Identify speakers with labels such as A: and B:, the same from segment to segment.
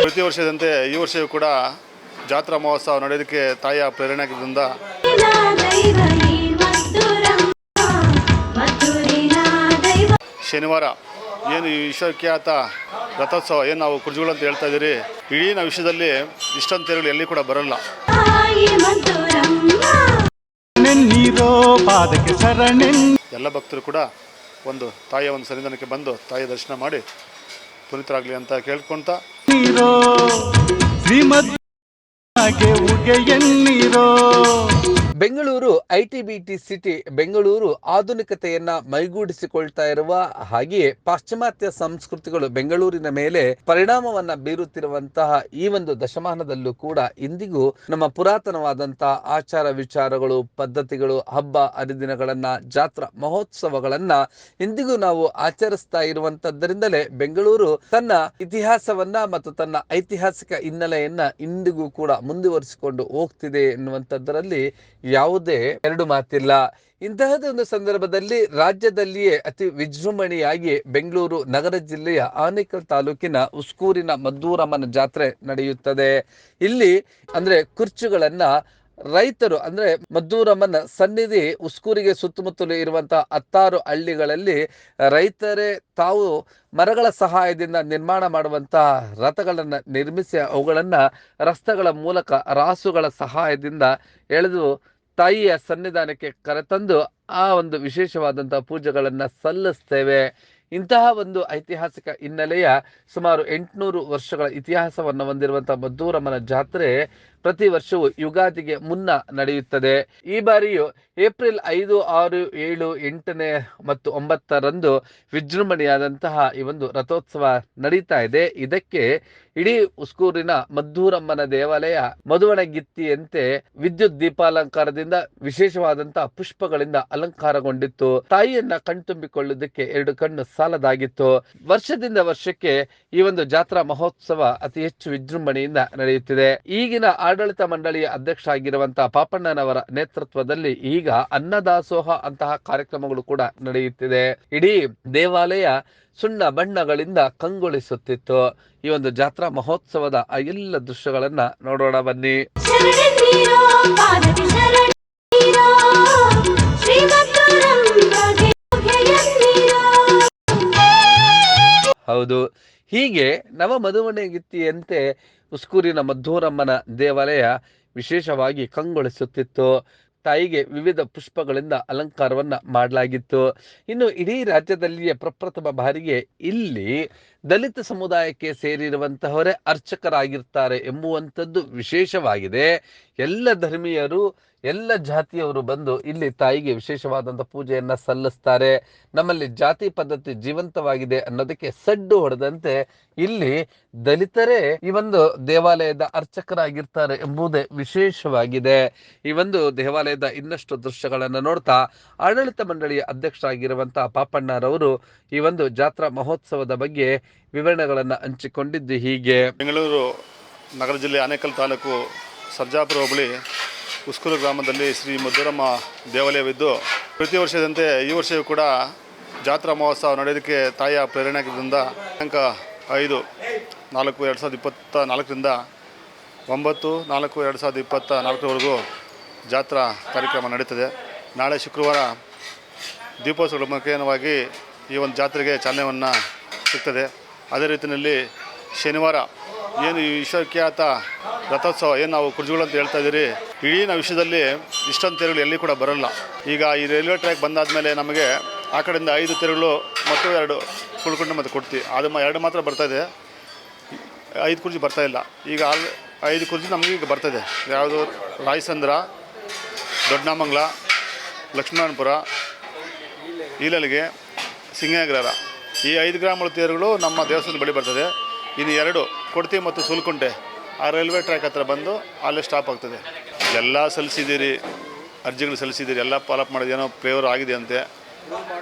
A: ಪ್ರತಿ ವರ್ಷದಂತೆ ಈ ವರ್ಷವೂ ಕೂಡ ಜಾತ್ರಾ ಮಹೋತ್ಸವ ನಡೆಯೋದಕ್ಕೆ ತಾಯಿಯ
B: ಪ್ರೇರಣೆ ಆಗಿದ್ದರಿಂದ
A: ಶನಿವಾರ ಏನು ಈ ವಿಶ್ವಖ್ಯಾತ ರಥೋತ್ಸವ ಏನು ನಾವು ಕುರ್ಜುಗಳು ಅಂತ ಹೇಳ್ತಾ ಇದ್ದೀರಿ ಇಡೀ ನಾವು ವಿಶ್ವದಲ್ಲಿ ಇಷ್ಟೊಂದು ತೇರುಗಳು ಎಲ್ಲಿ ಕೂಡ ಬರಲ್ಲ. ಎಲ್ಲ ಭಕ್ತರು ಕೂಡ ಒಂದು ತಾಯಿಯ ಒಂದು ಸನ್ನಿಧಾನಕ್ಕೆ ಬಂದು ತಾಯಿಯ ದರ್ಶನ ಮಾಡಿ ಪುನೀತರಾಗಲಿ ಅಂತ ಕೇಳ್ಕೊಳ್ತಾ
C: ಶ್ರೀಮದ್ ಹಾಗೆ ಉಗೆ ಎನ್ನೀರೋ
D: Bengaluru IT BT city Bengaluru ಆಧುನಿಕತೆಯನ್ನ ಮೈಗೂಡಿಸಿಕೊಳ್ತಾ ಇರುವ ಹಾಗೆಯೇ ಪಾಶ್ಚಿಮಾತ್ಯ ಸಂಸ್ಕೃತಿಗಳು ಬೆಂಗಳೂರಿನ ಮೇಲೆ ಪರಿಣಾಮವನ್ನ ಬೀರುತ್ತಿರುವಂತಹ ಈ ಒಂದು ದಶಮಾನದಲ್ಲೂ ಕೂಡ ಇಂದಿಗೂ ನಮ್ಮ ಪುರಾತನವಾದಂತಹ ಆಚಾರ ವಿಚಾರಗಳು, ಪದ್ಧತಿಗಳು, ಹಬ್ಬ, ಹರಿದಿನಗಳನ್ನ, ಜಾತ್ರಾ ಮಹೋತ್ಸವಗಳನ್ನ ಇಂದಿಗೂ ನಾವು ಆಚರಿಸ್ತಾ ಇರುವಂತದ್ದರಿಂದಲೇ ಬೆಂಗಳೂರು ತನ್ನ ಇತಿಹಾಸವನ್ನ ಮತ್ತು ತನ್ನ ಐತಿಹಾಸಿಕ ಹಿನ್ನೆಲೆಯನ್ನ ಇಂದಿಗೂ ಕೂಡ ಮುಂದುವರಿಸಿಕೊಂಡು ಹೋಗ್ತಿದೆ ಎನ್ನುವಂಥದ್ದರಲ್ಲಿ ಯಾವುದೇ ಎರಡು ಮಾತಿಲ್ಲ. ಇಂತಹದೇ ಒಂದು ಸಂದರ್ಭದಲ್ಲಿ ರಾಜ್ಯದಲ್ಲಿಯೇ ಅತಿ ವಿಜೃಂಭಣೆಯಾಗಿ ಬೆಂಗಳೂರು ನಗರ ಜಿಲ್ಲೆಯ ಆನೇಕಲ್ ತಾಲೂಕಿನ ಉಸ್ಕೂರಿನ ಮದ್ದೂರಮ್ಮನ ಜಾತ್ರೆ ನಡೆಯುತ್ತದೆ. ಇಲ್ಲಿ ಅಂದ್ರೆ ಕುರ್ಚುಗಳನ್ನ ರೈತರು ಅಂದ್ರೆ ಮದ್ದೂರಮ್ಮನ ಸನ್ನಿಧಿ ಉಸ್ಕೂರಿಗೆ ಸುತ್ತಮುತ್ತಲು ಇರುವಂತಹ ಹತ್ತಾರು ಹಳ್ಳಿಗಳಲ್ಲಿ ರೈತರೇ ತಾವು ಮರಗಳ ಸಹಾಯದಿಂದ ನಿರ್ಮಾಣ ಮಾಡುವಂತಹ ರಥಗಳನ್ನ ನಿರ್ಮಿಸಿ ಅವುಗಳನ್ನ ರಸ್ತೆಗಳ ಮೂಲಕ ರಾಸುಗಳ ಸಹಾಯದಿಂದ ಎಳೆದು ತಾಯಿಯ ಸನ್ನಿಧಾನಕ್ಕೆ ಕರೆತಂದು ಆ ಒಂದು ವಿಶೇಷವಾದಂತಹ ಪೂಜೆಗಳನ್ನ ಸಲ್ಲಿಸ್ತೇವೆ. ಇಂತಹ ಒಂದು ಐತಿಹಾಸಿಕ ಹಿನ್ನೆಲೆಯ ಸುಮಾರು ಎಂಟುನೂರು ವರ್ಷಗಳ ಇತಿಹಾಸವನ್ನು ಹೊಂದಿರುವಂತಹ ಮದ್ದೂರಮ್ಮನ ಜಾತ್ರೆ ಪ್ರತಿ ವರ್ಷವೂ ಯುಗಾದಿಗೆ ಮುನ್ನ ನಡೆಯುತ್ತದೆ. ಈ ಬಾರಿಯು ಏಪ್ರಿಲ್ ಐದು, ಆರು, ಏಳು, ಎಂಟನೇ ಮತ್ತು ಒಂಬತ್ತರಂದು ವಿಜೃಂಭಣೆಯಾದಂತಹ ಈ ಒಂದು ರಥೋತ್ಸವ ನಡೀತಾ ಇದೆ. ಇದಕ್ಕೆ ಇಡೀ ಉಸ್ಕೂರಿನ ಮದ್ದೂರಮ್ಮನ ದೇವಾಲಯ ಮದುವಣಗಿತ್ತಿಯಂತೆ ವಿದ್ಯುತ್ ದೀಪಾಲಂಕಾರದಿಂದ ವಿಶೇಷವಾದಂತಹ ಪುಷ್ಪಗಳಿಂದ ಅಲಂಕಾರಗೊಂಡಿತ್ತು. ತಾಯಿಯನ್ನ ಕಣ್ತುಂಬಿಕೊಳ್ಳುವುದಕ್ಕೆ ಎರಡು ಕಣ್ಣು ಸಾಲದಾಗಿತ್ತು. ವರ್ಷದಿಂದ ವರ್ಷಕ್ಕೆ ಈ ಒಂದು ಜಾತ್ರಾ ಮಹೋತ್ಸವ ಅತಿ ಹೆಚ್ಚು ವಿಜೃಂಭಣೆಯಿಂದ ನಡೆಯುತ್ತಿದೆ. ಈಗಿನ ಆಡಳಿತ ಮಂಡಳಿಯ ಅಧ್ಯಕ್ಷ ಆಗಿರುವಂತಹ ಪಾಪಣ್ಣನವರ ನೇತೃತ್ವದಲ್ಲಿ ಈಗ ಅನ್ನದಾಸೋಹ ಅಂತಹ ಕಾರ್ಯಕ್ರಮಗಳು ಕೂಡ ನಡೆಯುತ್ತಿದೆ. ಇಡೀ ದೇವಾಲಯ ಸುಣ್ಣ ಬಣ್ಣಗಳಿಂದ ಕಂಗೊಳಿಸುತ್ತಿತ್ತು. ಈ ಒಂದು ಜಾತ್ರಾ ಮಹೋತ್ಸವದ ಎಲ್ಲ ದೃಶ್ಯಗಳನ್ನ ನೋಡೋಣ ಬನ್ನಿ. ಹೌದು. ಹೀಗೆ ನವ ಮಧುವಣಗಿತ್ತಿಯಂತೆ ಉಸ್ಕೂರಿನ ಮದ್ದೂರಮ್ಮನ ದೇವಾಲಯ ವಿಶೇಷವಾಗಿ ಕಂಗೊಳಿಸುತ್ತಿತ್ತು. ತಾಯಿಗೆ ವಿವಿಧ ಪುಷ್ಪಗಳಿಂದ ಅಲಂಕಾರವನ್ನ ಮಾಡಲಾಗಿತ್ತು. ಇನ್ನು ಇಡೀ ರಾಜ್ಯದಲ್ಲಿಯೇ ಪ್ರಪ್ರಥಮ ಬಾರಿಗೆ ಇಲ್ಲಿ ದಲಿತ ಸಮುದಾಯಕ್ಕೆ ಸೇರಿರುವಂತಹವರೇ ಅರ್ಚಕರಾಗಿರ್ತಾರೆ ಎಂಬುವಂಥದ್ದು ವಿಶೇಷವಾಗಿದೆ. ಎಲ್ಲ ಧರ್ಮೀಯರು, ಎಲ್ಲ ಜಾತಿಯವರು ಬಂದು ಇಲ್ಲಿ ತಾಯಿಗೆ ವಿಶೇಷವಾದಂಥ ಪೂಜೆಯನ್ನು ಸಲ್ಲಿಸ್ತಾರೆ. ನಮ್ಮಲ್ಲಿ ಜಾತಿ ಪದ್ಧತಿ ಜೀವಂತವಾಗಿದೆ ಅನ್ನೋದಕ್ಕೆ ಸಡ್ಡು ಹೊಡೆದಂತೆ ಇಲ್ಲಿ ದಲಿತರೇ ಈ ಒಂದು ದೇವಾಲಯದ ಅರ್ಚಕರಾಗಿರ್ತಾರೆ ಎಂಬುದೇ ವಿಶೇಷವಾಗಿದೆ. ಈ ಒಂದು ದೇವಾಲಯದ ಇನ್ನಷ್ಟು ದೃಶ್ಯಗಳನ್ನು ನೋಡ್ತಾ ಆಡಳಿತ ಮಂಡಳಿಯ ಅಧ್ಯಕ್ಷರಾಗಿರುವಂತಹ ಪಾಪಣ್ಣರವರು ಈ ಒಂದು ಜಾತ್ರಾ ಮಹೋತ್ಸವದ ಬಗ್ಗೆ ವಿವರಣೆಗಳನ್ನು ಹಂಚಿಕೊಂಡಿದ್ದು ಹೀಗೆ.
A: ಬೆಂಗಳೂರು ನಗರ ಜಿಲ್ಲೆ ಆನೇಕಲ್ ತಾಲೂಕು ಸರ್ಜಾಪುರ ಹೋಬಳಿ ಉಸ್ಕೂರು ಗ್ರಾಮದಲ್ಲಿ ಶ್ರೀ ಮಧುರಮ್ಮ ದೇವಾಲಯವಿದ್ದು, ಪ್ರತಿ ವರ್ಷದಂತೆ ಈ ವರ್ಷವೂ ಕೂಡ ಜಾತ್ರಾ ಮಹೋತ್ಸವ ನಡೆಯೋದಕ್ಕೆ ತಾಯಿಯ ಪ್ರೇರಣೆ ಆಗಿದ್ದರಿಂದ ದಿನಾಂಕ ಐದು ನಾಲ್ಕು ಎರಡು ಸಾವಿರದ ಇಪ್ಪತ್ತ ನಾಲ್ಕರಿಂದ ಒಂಬತ್ತು ನಾಲ್ಕು ಎರಡು ಸಾವಿರದ ಇಪ್ಪತ್ತ ನಾಲ್ಕರವರೆಗೂ ಜಾತ್ರಾ ಕಾರ್ಯಕ್ರಮ ನಡೀತದೆ. ನಾಳೆ ಶುಕ್ರವಾರ ದೀಪೋತ್ಸವಗಳ ಮುಖೇನವಾಗಿ ಈ ಒಂದು ಜಾತ್ರೆಗೆ ಚಾಲನೆಯನ್ನು ಸಿಗ್ತದೆ. ಅದೇ ರೀತಿಯಲ್ಲಿ ಶನಿವಾರ ಏನು ಈ ವಿಶ್ವಖ್ಯಾತ ರಥೋತ್ಸವ, ಏನು ನಾವು ಕುರ್ಜಿಗಳು ಅಂತ ಹೇಳ್ತಾ ಇದ್ದೀರಿ, ಇಡೀ ನಾವು ವಿಶ್ವದಲ್ಲಿ ಇಷ್ಟೊಂದು ತೆರುಗಳು ಎಲ್ಲಿ ಕೂಡ ಬರಲ್ಲ. ಈಗ ಈ ರೈಲ್ವೆ ಟ್ರ್ಯಾಕ್ ಬಂದಾದ ಮೇಲೆ ನಮಗೆ ಆ ಕಡೆಯಿಂದ ಐದು ತೆರುಗಳು ಮತ್ತು ಎರಡು ಕುಳ್ಕೊಂಡು ಮತ್ತು ಕೊಡ್ತೀವಿ. ಅದು ಎರಡು ಮಾತ್ರ ಬರ್ತಾಯಿದೆ ಐದು ಕುರ್ಜಿ ಬರ್ತಾ ಇಲ್ಲ. ಈಗ ಐದು ಕುರ್ಜಿ ನಮಗೆ ಈಗ ಬರ್ತಾಯಿದೆ ಯಾವುದು ರಾಯಸಂದ್ರ ದೊಡ್ಡಮಂಗ್ಲ ಲಕ್ಷ್ಮಣಪುರ ಈಲಲಿಗೆ ಸಿಂಗನಗರ. ಈ ಐದು ಗ್ರಾಮಗಳ ತೇರುಗಳು ನಮ್ಮ ದೇವಸ್ಥಾನದ ಬಳಿ ಬರ್ತದೆ. ಇನ್ನು ಎರಡು, ಕೊಡ್ತಿ ಮತ್ತು ಸುಲ್ಕುಂಟೆ. ಆ ರೈಲ್ವೆ ಟ್ರ್ಯಾಕ್ ಹತ್ರ ಬಂದು ಅಲ್ಲೇ ಸ್ಟಾಪ್ ಆಗ್ತದೆ. ಎಲ್ಲ ಸಲ್ಲಿಸಿದ್ದೀರಿ, ಅರ್ಜಿಗಳು ಸಲ್ಲಿಸಿದ್ದೀರಿ, ಎಲ್ಲ ಫಾಲೋಅಪ್ ಮಾಡಿದ ಏನೋ ಫೇವರ್ ಆಗಿದೆ ಅಂತೆ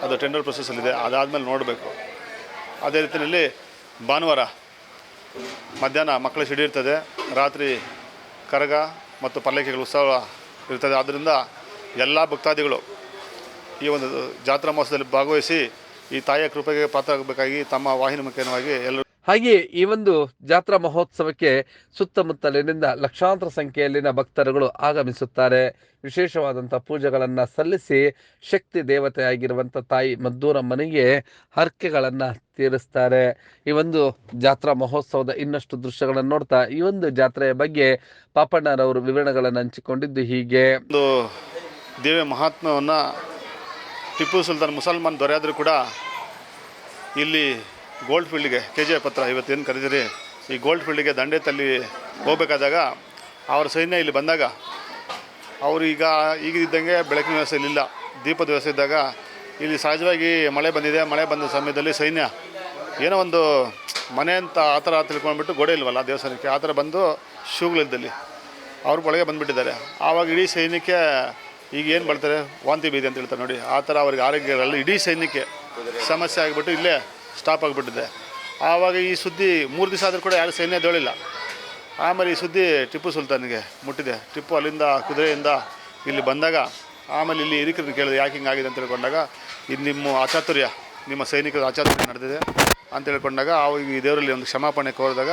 A: ಅದು ಟೆಂಡರ್ ಪ್ರೊಸೆಸಲ್ಲಿದೆ ಅದಾದಮೇಲೆ ನೋಡಬೇಕು. ಅದೇ ರೀತಿಯಲ್ಲಿ ಭಾನುವಾರ ಮಧ್ಯಾಹ್ನ ಮಕ್ಕಳ ಸಿಡಿ ಇರ್ತದೆ. ರಾತ್ರಿ ಕರಗ ಮತ್ತು ಪಲ್ಲಕ್ಕಿಗಳ ಉತ್ಸವ ಇರ್ತದೆ. ಆದ್ದರಿಂದ ಎಲ್ಲ ಭಕ್ತಾದಿಗಳು ಈ ಒಂದು ಜಾತ್ರಾ ಮಹೋತ್ಸವದಲ್ಲಿ ಭಾಗವಹಿಸಿ ಈ ತಾಯಿಯ ಕೃಪೆಗೆ ಪಾತ್ರರಾಗಬೇಕಾಗಿ ತಮ್ಮ ವಾಹಿನಿ ಮುಖೇನವಾಗಿ ಎಲ್ಲರೂ
D: ಹಾಗೆಯೇ ಈ ಒಂದು ಜಾತ್ರಾ ಮಹೋತ್ಸವಕ್ಕೆ ಸುತ್ತಮುತ್ತಲಿನಿಂದ ಲಕ್ಷಾಂತರ ಸಂಖ್ಯೆಯಲ್ಲಿನ ಭಕ್ತರುಗಳು ಆಗಮಿಸುತ್ತಾರೆ. ವಿಶೇಷವಾದಂಥ ಪೂಜೆಗಳನ್ನು ಸಲ್ಲಿಸಿ ಶಕ್ತಿ ದೇವತೆಯಾಗಿರುವಂಥ ತಾಯಿ ಮದ್ದೂರಮ್ಮನಿಗೆ ಹರಕೆಗಳನ್ನು ತೀರಿಸ್ತಾರೆ. ಈ ಒಂದು ಜಾತ್ರಾ ಮಹೋತ್ಸವದ ಇನ್ನಷ್ಟು ದೃಶ್ಯಗಳನ್ನು ನೋಡ್ತಾ ಈ ಒಂದು ಜಾತ್ರೆಯ ಬಗ್ಗೆ ಪಾಪಣ್ಣರವರು ವಿವರಣೆಗಳನ್ನು ಹಂಚಿಕೊಂಡಿದ್ದು ಹೀಗೆ.
A: ಒಂದು ದೇವಿಯ ಮಹಾತ್ಮವನ್ನು ಟಿಪ್ಪು ಸುಲ್ತಾನ್ ಮುಸಲ್ಮಾನ್ ದೊರೆಯಾದರೂ ಕೂಡ ಇಲ್ಲಿ ಗೋಲ್ಡ್ ಫೀಲ್ಡ್ಗೆ ಕೆ ಜಿ ಪತ್ರ ಇವತ್ತೇನು ಕರೀತೀರಿ? ಈ ಗೋಲ್ಡ್ ಫೀಲ್ಡ್ಗೆ ದಂಡೆ ತಲ್ಲಿ ಹೋಗ್ಬೇಕಾದಾಗ ಅವರ ಸೈನ್ಯ ಇಲ್ಲಿ ಬಂದಾಗ ಅವರು ಈಗ ಈಗಿದ್ದಂಗೆ ಬೆಳಕಿನ ವ್ಯವಸ್ಥೆ ಇಲ್ಲಿಲ್ಲ. ದೀಪದ ವ್ಯವಸ್ಥೆ ಇದ್ದಾಗ ಇಲ್ಲಿ ಸಹಜವಾಗಿ ಮಳೆ ಬಂದಿದೆ. ಮಳೆ ಬಂದ ಸಮಯದಲ್ಲಿ ಸೈನ್ಯ ಏನೋ ಒಂದು ಮನೆ ಅಂತ ಆ ಥರ ತಿಳ್ಕೊಂಡ್ಬಿಟ್ಟು ಗೋಡೆ ಇಲ್ವಲ್ಲ ದೇವಸ್ಥಾನಕ್ಕೆ? ಆ ಥರ ಬಂದು ಶೂಗಳಿದ್ದಲ್ಲಿ ಅವ್ರ ಒಳಗೆ ಬಂದುಬಿಟ್ಟಿದ್ದಾರೆ. ಆವಾಗ ಇಡೀ ಸೈನ್ಯಕ್ಕೆ ಈಗ ಏನು ಮಾಡ್ತಾರೆ? ವಾಂತಿ ಬೀದಿ ಅಂತ ಹೇಳ್ತಾರೆ ನೋಡಿ. ಆ ಥರ ಅವ್ರಿಗೆ ಆರೋಗ್ಯ ಇರಲ್ಲ ಇಡೀ ಸೈನ್ಯಕ್ಕೆ ಸಮಸ್ಯೆ ಆಗಿಬಿಟ್ಟು ಇಲ್ಲೇ ಸ್ಟಾಪ್ ಆಗಿಬಿಟ್ಟಿದೆ. ಆವಾಗ ಈ ಸುದ್ದಿ ಮೂರು ದಿವಸ ಆದರೂ ಕೂಡ ಯಾರು ಸೈನ್ಯ ದೋಳಿಲ್ಲ. ಆಮೇಲೆ ಈ ಸುದ್ದಿ ಟಿಪ್ಪು ಸುಲ್ತಾನಿಗೆ ಮುಟ್ಟಿದೆ. ಟಿಪ್ಪು ಅಲ್ಲಿಂದ ಕುದುರೆಯಿಂದ ಇಲ್ಲಿ ಬಂದಾಗ, ಆಮೇಲೆ ಇಲ್ಲಿ ಹಿರಿಕರನ್ನ ಕೇಳಿದೆ, ಯಾಕೆ ಹಿಂಗಾಗಿದೆ ಅಂತ ಹೇಳ್ಕೊಂಡಾಗ ಇದು ನಿಮ್ಮ ಅಚಾತುರ್ಯ, ನಿಮ್ಮ ಸೈನಿಕರ ಅಚಾತುರ್ಯ ನಡೆದಿದೆ ಅಂತ ಹೇಳ್ಕೊಂಡಾಗ ಆವಾಗ ಈ ದೇವರಲ್ಲಿ ಒಂದು ಕ್ಷಮಾಪಣೆ ಕೋರಿದಾಗ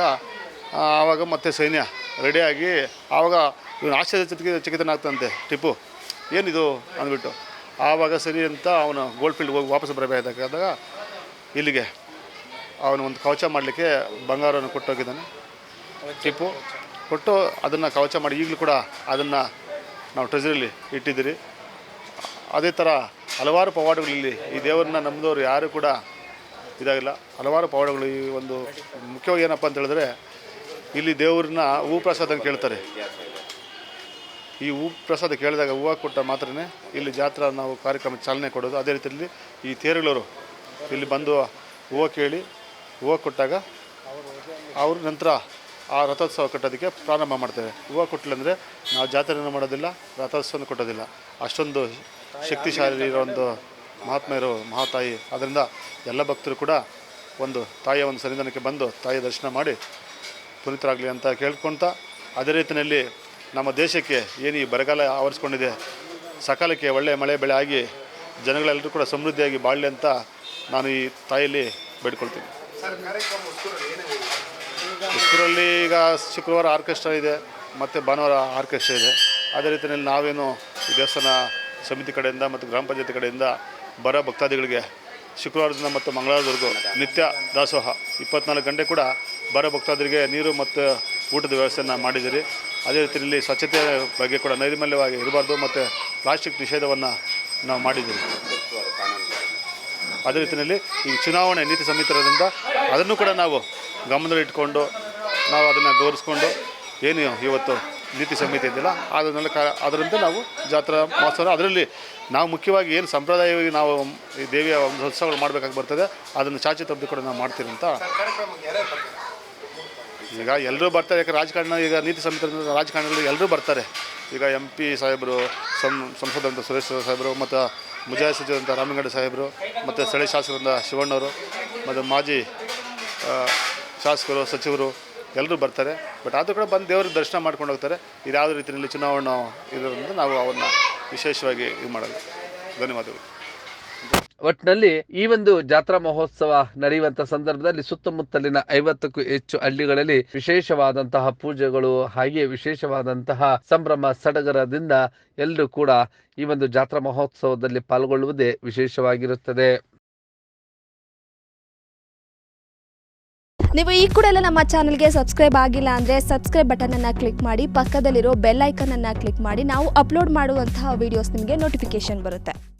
A: ಆವಾಗ ಮತ್ತೆ ಸೈನ್ಯ ರೆಡಿಯಾಗಿ ಆವಾಗ ಇವನು ಆಶ್ಚರ್ಯ ಚಕಿತ ಚಕಿತನಾಗ್ತಂತೆ ಟಿಪ್ಪು. ಏನಿದು ಅಂದ್ಬಿಟ್ಟು. ಆವಾಗ ಸರಿ ಅಂತ ಅವನು ಗೋಲ್ಡ್ ಫೀಲ್ಡ್ ಹೋಗಿ ವಾಪಸ್ ಬರಬೇಕಾದಾಗ ಇಲ್ಲಿಗೆ. ಅವನು ಒಂದು ಕವಚ ಮಾಡಲಿಕ್ಕೆ ಬಂಗಾರವನ್ನು ಕೊಟ್ಟೋಗಿದ್ದಾನೆ. ಟಿಪ್ಪು ಕೊಟ್ಟು ಅದನ್ನು ಕವಚ ಮಾಡಿ ಈಗಲೂ ಕೂಡ ಅದನ್ನು ನಾವು ಟ್ರೆಜರಿಲಿ ಇಟ್ಟಿದ್ದೀರಿ. ಅದೇ ಥರ ಹಲವಾರು ಪವಾಡಗಳಲ್ಲಿ ಈ ದೇವರನ್ನ ನಂಬಿದವರು ಯಾರು ಕೂಡ ಇದಾಗಿಲ್ಲ. ಹಲವಾರು ಪವಾಡಗಳು ಈ ಒಂದು ಮುಖ್ಯವಾಗಿ ಏನಪ್ಪ ಅಂತ ಹೇಳಿದ್ರೆ, ಇಲ್ಲಿ ದೇವ್ರನ್ನ ಹೂ ಪ್ರಸಾದ ಕೇಳ್ತಾರೆ. ಈ ಹೂ ಪ್ರಸಾದ ಕೇಳಿದಾಗ ಹೂವು ಕೊಟ್ಟ ಮಾತ್ರನೇ ಇಲ್ಲಿ ಜಾತ್ರಾ ನಾವು ಕಾರ್ಯಕ್ರಮ ಚಾಲನೆ ಕೊಡೋದು. ಅದೇ ರೀತಿಯಲ್ಲಿ ಈ ತೇರುಗಳವರು ಇಲ್ಲಿ ಬಂದು ಹೂವು ಕೇಳಿ ಹೂವು ಕೊಟ್ಟಾಗ ಅವ್ರ ನಂತರ ಆ ರಥೋತ್ಸವ ಕಟ್ಟೋದಕ್ಕೆ ಪ್ರಾರಂಭ ಮಾಡ್ತೇವೆ. ಹೂವು ಕೊಟ್ಟಿಲ್ಲ ನಾವು ಜಾತ್ರೆಯನ್ನು ಮಾಡೋದಿಲ್ಲ, ರಥೋತ್ಸವನ ಕೊಟ್ಟೋದಿಲ್ಲ ಅಷ್ಟೊಂದು ಶಕ್ತಿಶಾಲಿ ಇರೋ ಒಂದು ಮಹಾತ್ಮ ಇರೋ ಮಹಾತಾಯಿ. ಅದರಿಂದ ಎಲ್ಲ ಭಕ್ತರು ಕೂಡ ಒಂದು ತಾಯಿಯ ಒಂದು ಸನ್ನಿಧಾನಕ್ಕೆ ಬಂದು ತಾಯಿಯ ದರ್ಶನ ಮಾಡಿ ಪುನೀತರಾಗಲಿ ಅಂತ ಕೇಳ್ಕೊಳ್ತಾ, ಅದೇ ರೀತಿಯಲ್ಲಿ ನಮ್ಮ ದೇಶಕ್ಕೆ ಏನು ಈ ಬರಗಾಲ ಆವರಿಸ್ಕೊಂಡಿದೆ ಸಕಾಲಕ್ಕೆ ಒಳ್ಳೆಯ ಮಳೆ ಬೆಳೆ ಆಗಿ ಜನಗಳೆಲ್ಲರೂ ಕೂಡ ಸಮೃದ್ಧಿಯಾಗಿ ಬಾಳಲಿ ಅಂತ ನಾನು ಈ ತಾಯಿಯಲ್ಲಿ ಬೇಡ್ಕೊಳ್ತೀನಿ. ಉಸ್ಕೂರಲ್ಲಿ ಈಗ ಶುಕ್ರವಾರ ಆರ್ಕೆಸ್ಟ್ರಾ ಇದೆ ಮತ್ತು ಭಾನುವಾರ ಆರ್ಕೆಸ್ಟ್ರಾ ಇದೆ. ಅದೇ ರೀತಿಯಲ್ಲಿ ನಾವೇನು ಈ ದೇವಸ್ಥಾನ ಸಮಿತಿ ಕಡೆಯಿಂದ ಮತ್ತು ಗ್ರಾಮ ಪಂಚಾಯತಿ ಕಡೆಯಿಂದ ಬರೋ ಭಕ್ತಾದಿಗಳಿಗೆ ಶುಕ್ರವಾರದಿಂದ ಮತ್ತು ಮಂಗಳವಾರದವರೆಗೂ ನಿತ್ಯ ದಾಸೋಹ. ಇಪ್ಪತ್ನಾಲ್ಕು ಗಂಟೆ ಕೂಡ ಬರೋ ಭಕ್ತಾದಿಗಳಿಗೆ ನೀರು ಮತ್ತು ಊಟದ ವ್ಯವಸ್ಥೆಯನ್ನು ಮಾಡಿದ್ದೀರಿ. ಅದೇ ರೀತಿಯಲ್ಲಿ ಸ್ವಚ್ಛತೆ ಬಗ್ಗೆ ಕೂಡ ನೈರ್ಮಲ್ಯವಾಗಿ ಇರಬಾರ್ದು ಮತ್ತು ಪ್ಲಾಸ್ಟಿಕ್ ನಿಷೇಧವನ್ನು ನಾವು ಮಾಡಿದ್ದೀವಿ. ಅದೇ ರೀತಿಯಲ್ಲಿ ಈ ಚುನಾವಣೆ ನೀತಿ ಸಮಿತಿರೋದ್ರಿಂದ ಅದನ್ನು ಕೂಡ ನಾವು ಗಮನದಲ್ಲಿಟ್ಕೊಂಡು ನಾವು ಅದನ್ನು ಗೌರವಿಸ್ಕೊಂಡು ಏನು ಇವತ್ತು ನೀತಿ ಸಮಿತಿ ಇದೆಯಲ್ಲ ಅದನ್ನೆಲ್ಲ ಕ ಅದರಂತೆ ನಾವು ಜಾತ್ರಾ ಮಹೋತ್ಸವ, ಅದರಲ್ಲಿ ನಾವು ಮುಖ್ಯವಾಗಿ ಏನು ಸಂಪ್ರದಾಯವಾಗಿ ನಾವು ಈ ದೇವಿಯ ಒಂದು ಉತ್ಸವಗಳು ಮಾಡಬೇಕಾಗಿ ಬರ್ತದೆ, ಅದನ್ನು ಚಾಚಿ ತಪ್ಪಿ ಕೂಡ ನಾವು ಮಾಡ್ತೀವಿ ಅಂತ ಈಗ ಎಲ್ಲರೂ ಬರ್ತಾರೆ, ಯಾಕೆ ರಾಜಕಾರಣ, ಈಗ ನೀತಿ ಸಮಿತಿ ರಾಜಕಾರಣಿಗಳು ಎಲ್ಲರೂ ಬರ್ತಾರೆ. ಈಗ ಎಂ ಪಿ ಸಾಹೇಬರು, ಸಂ, ಸಂಸದಂತ ಸುರೇಶ್ ಸಾಹೇಬರು, ಮತ್ತು ಮುಜಾಹಿದ್ ಸಚಿವರಂತ ರಾಮಲಿಂಗಡ್ಡ ಸಾಹೇಬರು, ಮತ್ತು ಸ್ಥಳೀಯ ಶಾಸಕರಿಂದ ಶಿವಣ್ಣವರು, ಮತ್ತು ಮಾಜಿ ಶಾಸಕರು, ಸಚಿವರು ಎಲ್ಲರೂ ಬರ್ತಾರೆ. ಬಟ್ ಆದರೂ ಕೂಡ ಬಂದು ದೇವರ ದರ್ಶನ ಮಾಡ್ಕೊಂಡು ಹೋಗ್ತಾರೆ. ಇದು ಯಾವುದೇ ರೀತಿಯಲ್ಲಿ ಚುನಾವಣೆ ಇರೋದ್ರಿಂದ ನಾವು ಅವನ್ನು ವಿಶೇಷವಾಗಿ ಇದು ಮಾಡೋದು. ಧನ್ಯವಾದಗಳು.
D: ಒಟ್ಟಿನಲ್ಲಿ ಈ ಒಂದು ಜಾತ್ರಾ ಮಹೋತ್ಸವ ನಡೆಯುವಂತ ಸಂದರ್ಭದಲ್ಲಿ ಸುತ್ತಮುತ್ತಲಿನ ಐವತ್ತಕ್ಕೂ ಹೆಚ್ಚು ಹಳ್ಳಿಗಳಲ್ಲಿ ವಿಶೇಷವಾದಂತಹ ಪೂಜೆಗಳು ಹಾಗೆಯೇ ವಿಶೇಷವಾದಂತಹ ಸಂಭ್ರಮ ಸಡಗರದಿಂದ ಎಲ್ಲರೂ ಕೂಡ ಈ ಒಂದು ಜಾತ್ರಾ ಮಹೋತ್ಸವದಲ್ಲಿ ಪಾಲ್ಗೊಳ್ಳುವುದೇ ವಿಶೇಷವಾಗಿರುತ್ತದೆ.
E: ನೀವು ಈ ಕೂಡ ಎಲ್ಲ ನಮ್ಮ ಚಾನಲ್ಗೆ ಸಬ್ಸ್ಕ್ರೈಬ್ ಆಗಿಲ್ಲ ಅಂದರೆ ಸಬ್ಸ್ಕ್ರೈಬ್ ಬಟನನ್ನು ಕ್ಲಿಕ್ ಮಾಡಿ, ಪಕ್ಕದಲ್ಲಿರೋ ಬೆಲ್ ಐಕನನ್ನು ಕ್ಲಿಕ್ ಮಾಡಿ, ನಾವು ಅಪ್ಲೋಡ್ ಮಾಡುವಂತಹ ವಿಡಿಯೋಸ್ ನಿಮಗೆ ನೋಟಿಫಿಕೇಶನ್ ಬರುತ್ತೆ.